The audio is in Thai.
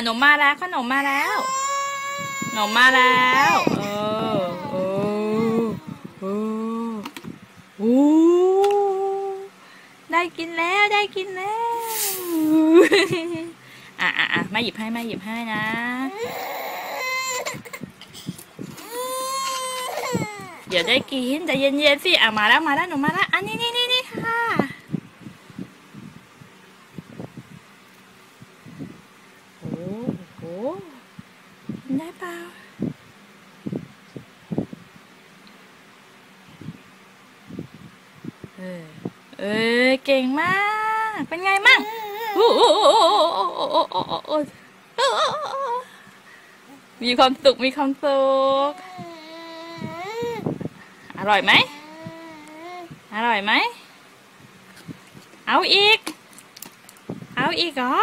ขนมมาแล้วขนมมาแล้วขนมมาแล้วเออเออเออโอ้ได้กินแล้วได้กินแล้วอะอะอะม่หยิบให้ม่หยิบให้นะเดี๋ยวได้กินใจเย็นๆสิอะมาแล้วมาแล้วหนูมาแล้วอันนี้นี่นี่นี่ค่ะ โอ้โหกินได้เปล่าเออเออเก่งมาก เป็นไงมั่งโอ้โหมีความสุข มีความสุข อร่อยไหม อร่อยไหม เอาอีก เอาอีกเหรอ